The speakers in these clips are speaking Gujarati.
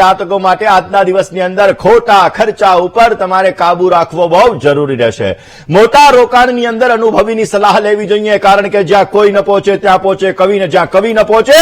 જાતકો માટે આજના દિવસની અંદર ખોટા ખર્ચા ઉપર તમારે કાબુ રાખવો બહુ જરૂરી રહેશે. મોટા રોકાણની અંદર અનુભવીની સલાહ લેવી જોઈએ, કારણ કે જ્યાં કોઈ ન પહોંચે ત્યાં પહોંચે કવિ ને જ્યાં કવિ ન પહોંચે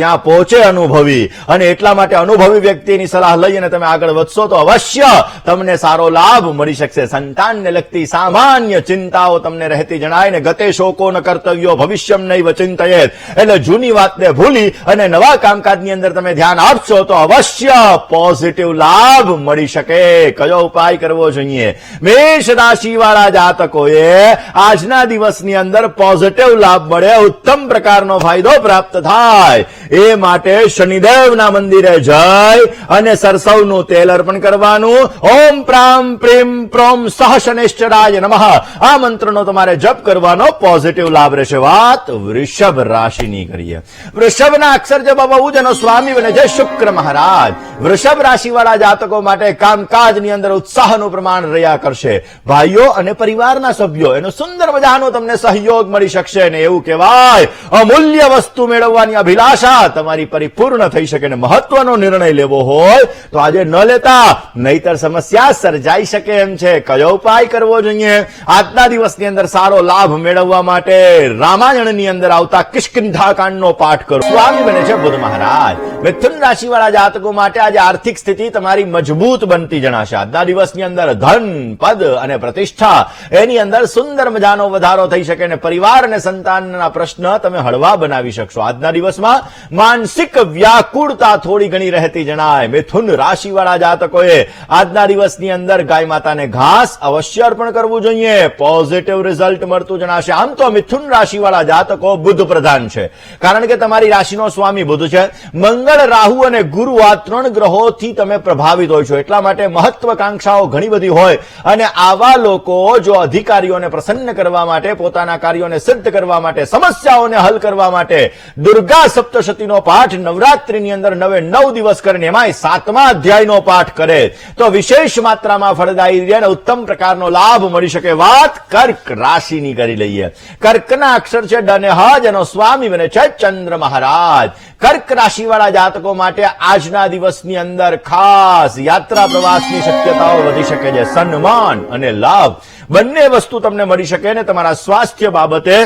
ત્યાં પહોંચે અનુભવી. અને એટલા માટે અનુભવી વ્યક્તિની સલાહ લઈ અને તમે આગળ વધશો તો અવશ્ય તમને સારો લાભ મળી શકશે. સંતાનને લગતી સામાન્ય ચિંતાઓ તમને રહેતી જણાય ને ગતે શોકો ન કર્તવ્યો, ભવિષ્યમ નહીં ચિંતયેત. એટલે જૂની વાતને ભૂલી અને નવા કામકાજની અંદર તમે ધ્યાન આપશો તો અવશ્ય પોઝિટિવ લાભ મળી શકે. કયો ઉપાય કરવો જોઈએ? મેષ રાશિ વાળા જાતકોએ આજના દિવસની અંદર પોઝિટિવ લાભ મળે, ઉત્તમ પ્રકારનો ફાયદો પ્રાપ્ત થાય. એ માટે શનિદેવના મંદિરે જઈ અને સરસવનું તેલ અર્પણ કરવાનું. ઓમ પ્રામ પ્રેમ પ્રોમ સહ શનેશ્વરાય નમઃ. આ મંત્રનો તમારે જપ કરવાનો પોઝિટિવ લાભ રહેશે. વાત વૃષભ રાશિની કરીએ. વૃષભના અક્ષર જે બહુ એનો સ્વામી બને છે શુક્ર મહારાજ. વૃષભ રાશિવાળા જાતકો માટે કામકાજની અંદર ઉત્સાહનું પ્રમાણ રહ્યા કરશે. ભાઈઓ અને પરિવારના સભ્યો, એનો સુંદર મજાનો તમને સહયોગ મળી શકશે ને એવું કહેવાય. અમૂલ્ય વસ્તુ મેળવવાની અભિલાષા તમારી પરિપૂર્ણ થઈ શકે ને મહત્વનો નિર્ણય લેવો હોય, તો આજે ન લેતા, નહીતર સમસ્યા સર્જાઈ શકે એમ છે. કયો ઉપાય કરવો જોઈએ? આજના દિવસની અંદર સારો લાભ મેળવવા માટે રામાયણની અંદર આવતા કિષ્કિંધા કાંડનો પાઠ કરો. સ્વામી બને છે બુદ્ધ મહારાજ. મિથુન રાશિ વાળા જાતકો માટે આજે આર્થિક સ્થિતિ તમારી મજબૂત બનતી જણાશે. આજના દિવસની અંદર ધન, પદ અને પ્રતિષ્ઠા, એની અંદર સુંદર મજાનો વધારો થઈ શકે અને પરિવાર અને સંતાનના પ્રશ્ન તમે હળવા બનાવી શકશો. આજના દિવસમાં માનસિક વ્યાકુળતા થોડી ઘણી રહેતી જણાય. મિથુન રાશિવાળા જાતકોએ આજના દિવસની અંદર ગાય માતાને ઘાસ અવશ્ય અર્પણ કરવું જોઈએ. પોઝિટિવ રિઝલ્ટ મળતું જણાશે. આમ તો મિથુન રાશિવાળા જાતકો બુદ્ધ પ્રધાન છે. કારણ કે તમારી રાશિનો સ્વામી બુદ્ધ છે. મંગળ, રાહુ અને ગુરુ આ ત્રણ ગ્રહોથી તમે પ્રભાવિત હોય છો. એટલા માટે મહત્વકાંક્ષાઓ ઘણી બધી હોય. અને આવા લોકો જો અધિકારીઓને પ્રસન્ન કરવા માટે, પોતાના કાર્યોને સિદ્ધ કરવા માટે, સમસ્યાઓને હલ કરવા માટે, દુર્ગા સપ્તશતીનો પાઠ નવરાત્રીની અંદર નવે નવ દિવસ કરીને એમાંય સાતમા અધ્યાયનો પાઠ કરે. તો વિશેષ માત્રામાં ફળદાયી રહે અને ઉત્તમ પ્રકારનો લાભ મળી શકે વાત કર્ક રાશિની કરી લઈએ. કર્કના અક્ષર છે ડને હજ એનો સ્વામી બને છે ચંદ્ર મહારાજ. કર્ક રાશિવાળા જાતકો માટે આજના દિવસની અંદર ખાસ યાત્રા પ્રવાસની શક્યતાઓ વધી શકે છે. સન્માન અને લાભ. બંને વસ્તુ તમને મળી શકે ને તમારા સ્વાસ્થ્ય બાબતે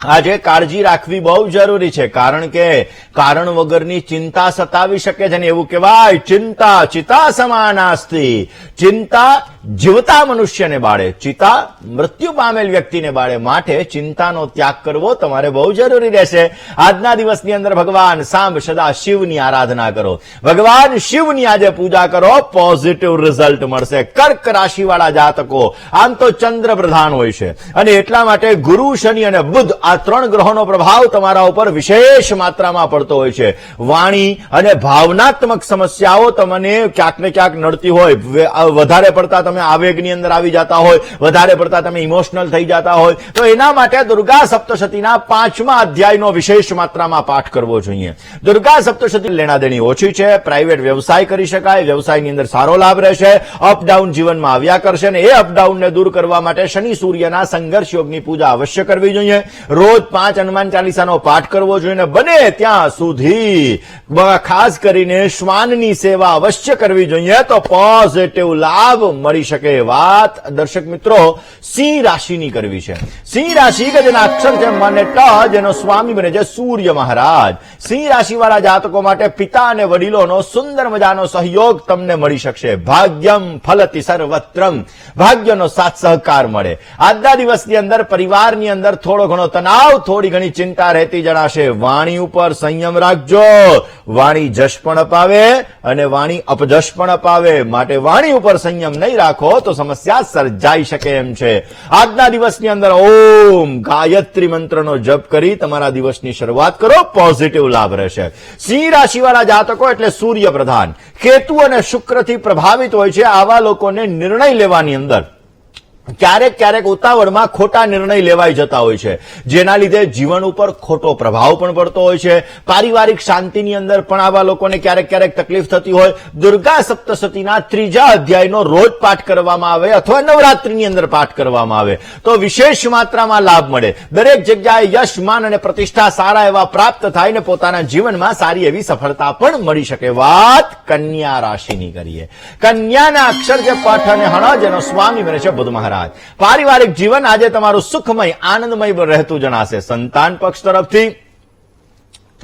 આજે કાળજી રાખવી બહુ જરૂરી છે, કારણ કે કારણ વગરની ચિંતા સતાવી શકે છે ને એવું કહેવાય, ચિંતા ચિતા સમાનાસ્તી ચિંતા જીવતા મનુષ્યને બાળે, ચિતા મૃત્યુ પામેલ વ્યક્તિને બાળે માટે ચિંતાનો ત્યાગ કરવો તમારે બહુ જરૂરી રહેશે. આજના દિવસની અંદર ભગવાન સામ સદા શિવની આરાધના કરો. ભગવાન શિવની આજે પૂજા કરો પોઝિટિવ રિઝલ્ટ મળશે. કર્ક રાશિવાળા જાતકો, આમ તો ચંદ્ર પ્રધાન હોય છે. અને એટલા માટે ગુરુ, શનિ અને બુધ આ ત્રણ ગ્રહોનો પ્રભાવ તમારા ઉપર વિશેષ માત્રામાં પડતો હોય છે. વાણી અને ભાવનાત્મક સમસ્યાઓ તમને ક્યાંક ને ક્યાંક નડતી હોય. વધારે પડતા તમે આવેગની અંદર આવી જતા હોય, વધારે પડતા તમે ઇમોશનલ થઈ જતા હોય, તો એના માટે દુર્ગા સપ્તશતીના પાંચમા અધ્યાયનો વિશેષ માત્રામાં પાઠ કરવો જોઈએ. દુર્ગા સપ્તશતી લેણાદેણી ઓછી છે પ્રાઇવેટ વ્યવસાય કરી શકાય, વ્યવસાયની અંદર સારો લાભ રહેશે અપડાઉન જીવનમાં આવ્યા કરશે અને એ અપડાઉનને દૂર કરવા માટે શનિ સૂર્યના સંઘર્ષ યોગની પૂજા અવશ્ય કરવી જોઈએ. રોજ પાંચ હનુમાન ચાલીસાનો પાઠ કરવો જોઈએ બને ત્યાં સુધી ખાસ કરીને શ્વાનની સેવા અવશ્ય કરવી જોઈએ તો પોઝિટિવ લાભ મળી શકે વાત દર્શક મિત્રો સિંહ રાશિની કરવી છે. સિંહ રાશિ કે જેના અક્ષર છે મને ટ જેનો સ્વામી બને છે સૂર્ય મહારાજ. સિંહ રાશિ વાળા જાતકો માટે પિતા અને વડીલોનો સુંદર મજાનો સહયોગ તમને મળી શકશે. ભાગ્યમ ફલતી સર્વત્રમ ભાગ્યનો સાથ સહકાર મળે. આજના દિવસની અંદર પરિવારની અંદર થોડો ઘણો તણાવ, થોડી ઘણી ચિંતા રહેતી જણાશે. વાણી ઉપર સંયમ રાખજો. વાણી જશ પણ અપાવે અને વાણી અપજશ પણ અપાવે. માટે વાણી ઉપર સંયમ નહીં રાખો તો સમસ્યા સર્જાઈ શકે એમ છે. આજના દિવસની અંદર ઓમ ગાયત્રી મંત્રનો જપ કરી તમારા દિવસની શરૂઆત કરો, પોઝિટિવ લાભ રહેશે. સિંહ રાશિવાળા જાતકો એટલે સૂર્ય પ્રધાન કેતુ અને શુક્રથી પ્રભાવિત હોય છે આવા લોકોને નિર્ણય લેવાની અંદર. ક્યારેક ક્યારેક ઉતાવળમાં ખોટા નિર્ણય લેવાઈ જતા હોય છે. જેના લીધે જીવન ઉપર ખોટો પ્રભાવ પણ પડતો હોય છે. પારિવારિક શાંતિની અંદર પણ આવા લોકોને ક્યારેક ક્યારેક તકલીફ થતી હોય. દુર્ગા સપ્તશતીના ત્રીજા અધ્યાયનો રોજ પાઠ કરવામાં આવે અથવા નવરાત્રીની અંદર પાઠ કરવામાં આવે. તો વિશેષ માત્રામાં લાભ મળે. દરેક જગ્યાએ યશ, માન અને પ્રતિષ્ઠા સારા એવા પ્રાપ્ત થાય ને પોતાના જીવનમાં સારી એવી સફળતા પણ મળી શકે. વાત કન્યા રાશિની કરીએ. કન્યાના અક્ષર જે પાઠ અને હણ જેનો સ્વામી બને છે બુધ મહારાજ. પારિવારિક જીવન આજે તમારું સુખમય, આનંદમય રહેતું જણાશે. સંતાન પક્ષ તરફથી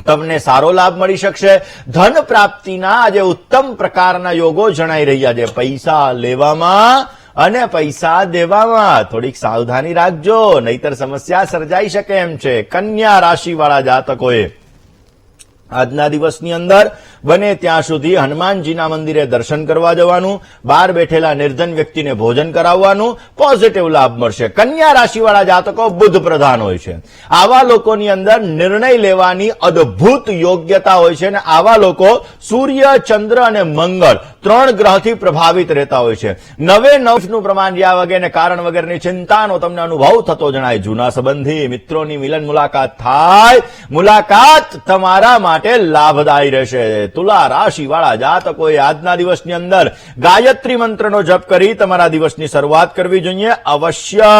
તમને સારો લાભ મળી શકશે. ધન પ્રાપ્તિના આજે ઉત્તમ પ્રકારના યોગો જણાઈ રહ્યા છે. પૈસા લેવામાં અને પૈસા દેવામાં. થોડીક સાવધાની રાખજો, નહીતર સમસ્યા સર્જાઈ શકે એમ છે. કન્યા રાશિવાળા જાતકોએ. આજના દિવસની અંદર બને ત્યાં સુધી હનુમાનજીના મંદિરે દર્શન કરવા જવાનું, બહાર બેઠેલા નિર્ધન વ્યક્તિને ભોજન કરાવવાનું પોઝિટિવ લાભ મળશે. કન્યા રાશિવાળા જાતકો બુદ્ધ પ્રધાન હોય છે. આવા લોકોની અંદર નિર્ણય લેવાની અદ્ભુત યોગ્યતા હોય છે અને આવા લોકો સૂર્ય, ચંદ્ર અને મંગળ ત્રણ ગ્રહથી પ્રભાવિત રહેતા હોય છે. નવે નવનું પ્રમાણ રહ્યા વગેરે કારણ વગરની ચિંતાનો તમને અનુભવ થતો જણાય. જૂના સંબંધી મિત્રોની મિલન મુલાકાત થાય. મુલાકાત તમારા માટે લાભદાયી રહેશે. તુલા રાશિ વાળા જાતકોએ આજના દિવસની અંદર ગાયત્રી મંત્રનો જપ કરી તમારા દિવસની શરૂઆત કરવી જોઈએ. અવશ્ય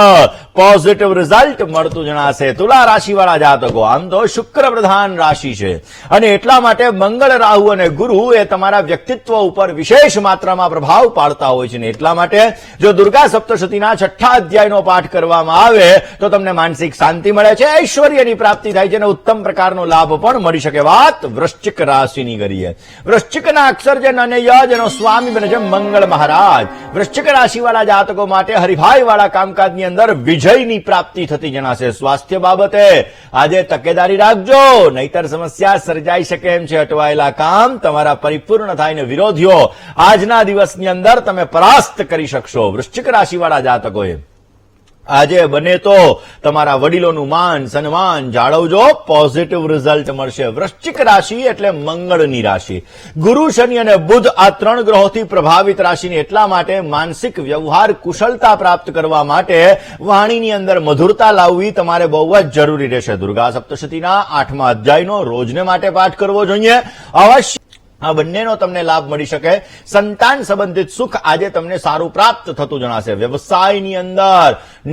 પોઝિટિવ રિઝલ્ટ મળતું જણાશે. તુલા રાશિવાળા જાતકો, આમ તો શુક્ર પ્રધાન રાશિ છે. અને એટલા માટે મંગળ રાહુ અને ગુરુ એ તમારા વ્યક્તિત્વ ઉપર વિશેષ માત્રામાં પ્રભાવ પાડતા હોય છે. ને એટલા માટે જો દુર્ગા સપ્તશતીના છઠ્ઠા અધ્યાયનો પાઠ કરવામાં આવે, તો તમને માનસિક શાંતિ મળે છે, ઐશ્વર્યની પ્રાપ્તિ થાય છે અને ઉત્તમ પ્રકારનો લાભ પણ મળી શકે. વાત વૃશ્ચિક રાશિની કરીએ. વૃશ્ચિકના અક્ષર નને યજ એનો સ્વામી બને છે મંગળ મહારાજ. વૃશ્ચિક રાશિવાળા જાતકો માટે હરિભાઈ વાળા કામકાજની અંદર વિજયની પ્રાપ્તિ થતી જણાશે. સ્વાસ્થ્ય બાબતે આજે તકેદારી રાખજો. નહીતર સમસ્યા સર્જાઈ શકે એમ છે અટવાયેલા કામ. તમારા પરિપૂર્ણ થાય વિરોધીઓ આજના દિવસની અંદર તમે પરાસ્ત કરી શકશો. વૃશ્ચિક રાશિવાળા જાતકોએ આજે બને તો તમારા વડીલોનું માન, સન્માન જાળવજો. પોઝિટિવ રિઝલ્ટ મળશે. વૃશ્ચિક રાશિ એટલે મંગળની રાશિ. ગુરુ, શનિ અને બુધ આ ત્રણ ગ્રહોથી પ્રભાવિત રાશિને એટલા માટે માનસિક વ્યવહાર કુશળતા પ્રાપ્ત કરવા માટે વાણીની અંદર મધુરતા લાવવી તમારે બહુ જ જરૂરી રહેશે. દુર્ગા સપ્તશતીના આઠમા અધ્યાયનો રોજને માટે પાઠ કરવો જોઈએ. અવશ્ય આ બંનેનો તમને લાભ મળી શકે. સંતાન સંબંધિત સુખ આજે તમને સારું પ્રાપ્ત થતું જણાશે. વ્યવસાયની અંદર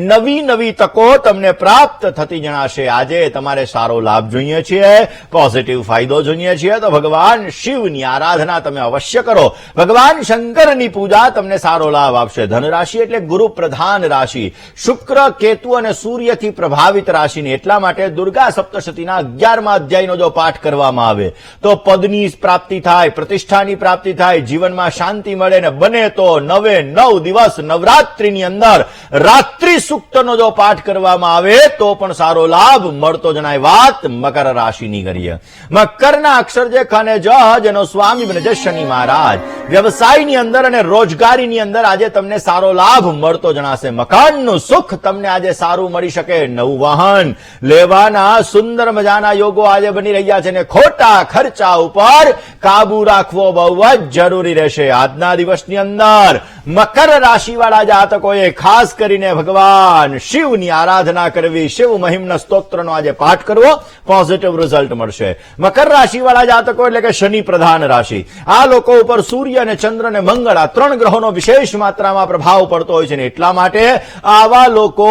નવી નવી તકો તમને પ્રાપ્ત થતી જણાશે. આજે તમારે સારો લાભ જોઈએ છીએ પોઝિટિવ ફાયદો જોઈએ છીએ. તો ભગવાન શિવની આરાધના તમે અવશ્ય કરો. ભગવાન શંકરની પૂજા તમને સારો લાભ આપશે. ધનરાશિ એટલે ગુરુ પ્રધાન રાશિ. શુક્ર, કેતુ અને સૂર્યથી પ્રભાવિત રાશિની એટલા માટે દુર્ગા સપ્તશતીના અગિયારમા અધ્યાયનો જો પાઠ કરવામાં આવે, તો પદની પ્રાપ્તિ થાય. પ્રતિષ્ઠાની પ્રાપ્તિ થાય, જીવનમાં શાંતિ મળે ને બને તો નવે નવ દિવસ નવરાત્રીની અંદર રાત્રિ સૂક્તનો જો પાઠ કરવામાં આવે, તો પણ સારો લાભ મળતો જણાય વાત મકર રાશિની કરીએ મકરના અક્ષર જે ખાને જ જેનો સ્વામી બને છે શનિ મહારાજ. વ્યવસાયની અંદર અને રોજગારીની અંદર આજે તમને સારો લાભ મળતો જણાશે. મકાનનું સુખ તમને આજે સારું મળી શકે. નવું વાહન લેવાના સુંદર મજાના યોગો આજે બની રહ્યા છે ને ખોટા ખર્ચા ઉપર કાબુ રાખવો બહુ જ જરૂરી રહેશે. આજના દિવસની અંદર મકર રાશિવાળા જાતકોએ ખાસ કરીને ભગવાન શિવની આરાધના કરવી, શિવ મહિમના સ્તોત્રનો આજે પાઠ કરવો પોઝિટિવ રિઝલ્ટ મળશે. મકર રાશિવાળા જાતકો એટલે કે શનિ પ્રધાન રાશિ. આ લોકો ઉપર સૂર્ય અને ચંદ્ર અને મંગળ આ ત્રણ ગ્રહોનો વિશેષ માત્રામાં પ્રભાવ પડતો હોય છે ને એટલા માટે આવા લોકો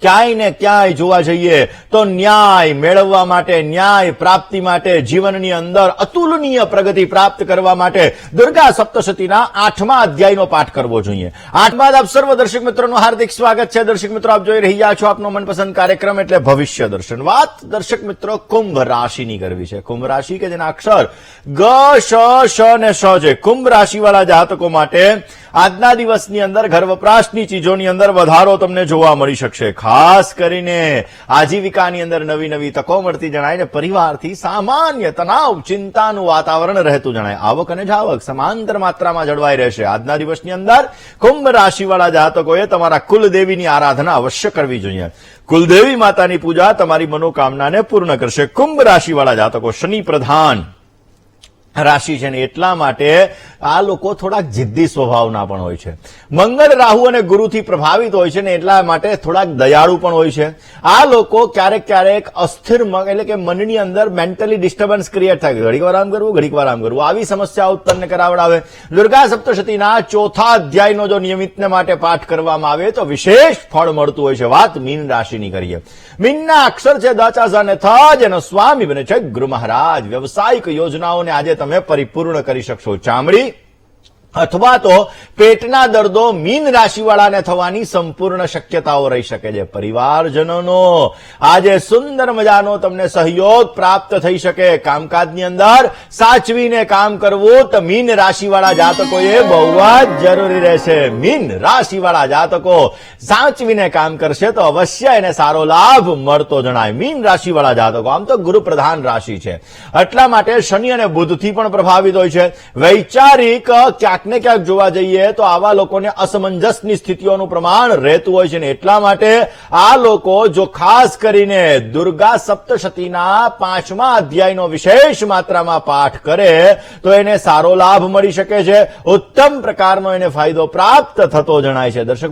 ક્યાંય ને ક્યાંય જોવા જઈએ તો ન્યાય મેળવવા માટે, ન્યાય પ્રાપ્તિ માટે, જીવનની અંદર અતુલનીય પ્રગતિ પ્રાપ્ત કરવા માટે દુર્ગા સપ્તશતીના આઠમા અધ્યાયનો પાઠ કરવો જોઈએ. આઠ બાદ આપ સર્વ દર્શક મિત્રોનું હાર્દિક સ્વાગત છે. દર્શક મિત્રો, આપ જોઈ રહ્યા છો આપનો મનપસંદ કાર્યક્રમ એટલે ભવિષ્ય દર્શન. વાત દર્શક મિત્રો કુંભ રાશિની કરવી છે. કુંભ રાશિ કે જેના અક્ષર ગ, શ શ ને શ છે. કુંભ રાશિવાળા જાતકો માટે આજના દિવસની અંદર ઘર વપરાશની ચીજોની અંદર વધારો તમને જોવા મળી શકશે. ખાસ કરીને આજીવિકાની અંદર નવી નવી તકો મળતી જણાય ને પરિવારથી સામાન્ય તણાવ, ચિંતાનું વાતાવરણ રહેતું જણાય. આવક અને જાવક સમાંતર માત્રામાં જળવાઈ રહેશે. આજના દિવસની અંદર કુંભ રાશિવાળા જાતકોએ તમારા કુલદેવીની આરાધના અવશ્ય કરવી જોઈએ. કુલદેવી માતાની પૂજા તમારી મનોકામનાને પૂર્ણ કરશે. કુંભ રાશિવાળા જાતકો શનિ પ્રધાન. રાશિ છે ને એટલા માટે આ લોકો થોડાક જિદ્દી સ્વભાવના પણ હોય છે. મંગળ રાહુ અને ગુરુથી પ્રભાવિત હોય છે ને એટલા માટે થોડાક દયાળુ પણ હોય છે. આ લોકો ક્યારેક ક્યારેક અસ્થિર એટલે કે મનની અંદર મેન્ટલી ડિસ્ટર્બન્સ ક્રિએટ થાય. ઘડીક વાર આમ કરવું ઘડીક વાર આમ કરવું. આવી સમસ્યા ઉત્પન્ન કરાવડાવે. દુર્ગા સપ્તશતીના ચોથા અધ્યાયનો જો નિયમિતને માટે પાઠ કરવામાં આવે તો વિશેષ ફળ મળતું હોય છે. વાત મીન રાશિની કરીએ. મીનના અક્ષર છે દચાસ અને થ જેનો સ્વામી બને છે ગુરુ મહારાજ. વ્યવસાયિક યોજનાઓને આજે તમે પરિપૂર્ણ કરી શકશો. ચામડી અથવા તો પેટના દર્દો મીન રાશિવાળાને થવાની સંપૂર્ણ શક્યતાઓ રહી શકે છે. પરિવારજનોનો આજે સુંદર મજાનો તમને સહયોગ પ્રાપ્ત થઈ શકે. કામકાજની અંદર સાચવીને કામ કરવું તો મીન રાશિવાળા જાતકોએ બહુ જ જરૂરી રહેશે. મીન રાશિવાળા જાતકો સાચવીને કામ કરશે તો અવશ્ય એને સારો લાભ મળતો જણાય. મીન રાશિવાળા જાતકો, આમ તો ગુરુ પ્રધાન રાશિ છે. એટલા માટે શનિ અને બુધથી પણ પ્રભાવિત હોય છે. વૈચારિક ક્યાંક ને ક્યાંક જોવા જઈએ તો આવા લોકોને અસમંજસની સ્થિતિઓનું પ્રમાણ રહેતું હોય છે ને એટલા માટે આ લોકો જો ખાસ કરીને દુર્ગા સપ્તશતીના પાંચમા અધ્યાયનો વિશેષ માત્રામાં પાઠ કરે તો એને સારો લાભ મળી શકે છે. ઉત્તમ પ્રકારનો એને ફાયદો પ્રાપ્ત થતો જણાય છે. દર્શક